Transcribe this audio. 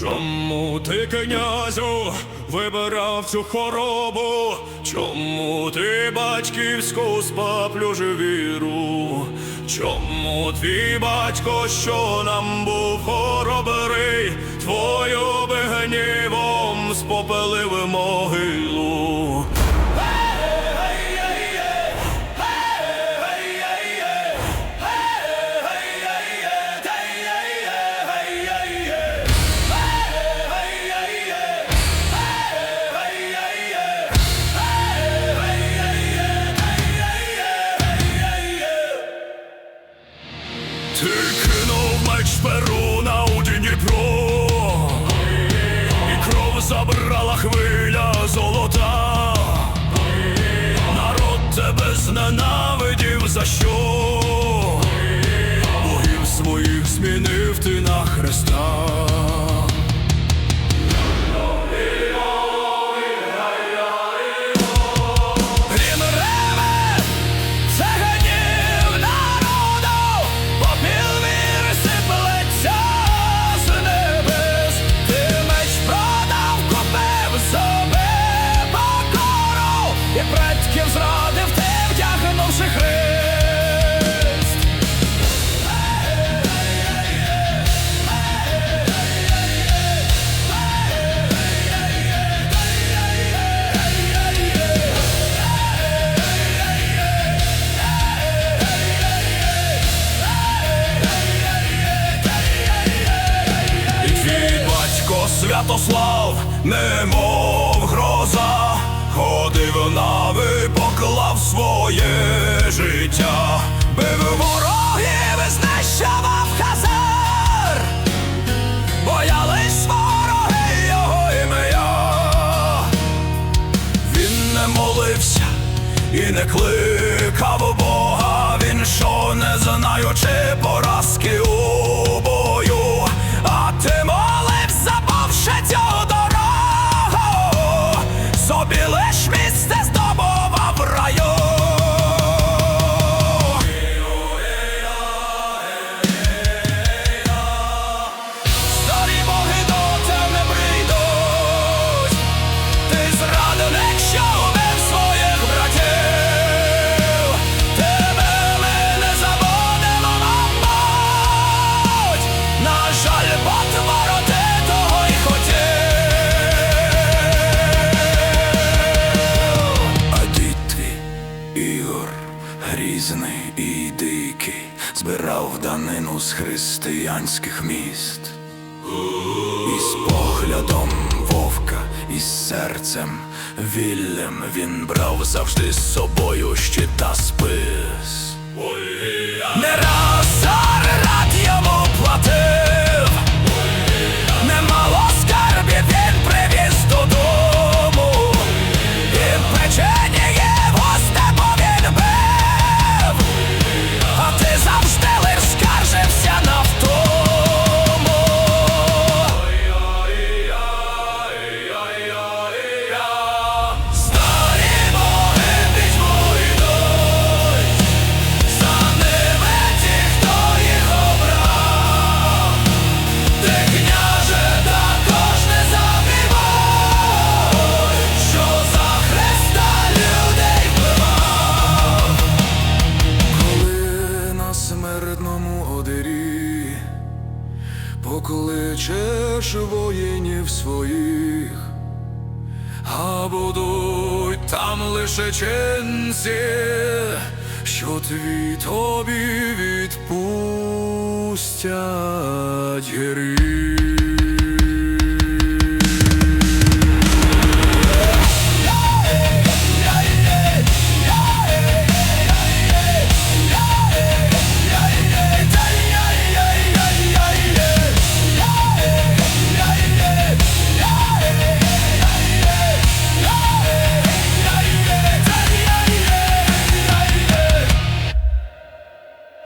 Чому ти, князю, вибирав цю хоробу? Чому ти батьківську спаплюжив віру? Чому твій батько, що нам був хоробрий, твою кинув меч перу на у Дніпро. І кров забрала хвиля золота. Народ тебе зненавидів за що? Богів своїх змінив Святослав, немов гроза, ходив нави, поклав своє життя, бив ворогів і знищував хазар, боялись вороги його ім'я. Він не молився і не кликав Бога, він що не знаючи поразки у бою, birleşme збирав данину з християнських міст. І з поглядом вовка, і з серцем вільним він брав завжди з собою щита спис. Не раз рад йому платив, покличеш воїнів своїх, а будуть там лише ченці, що твій тобі відпустять гріх.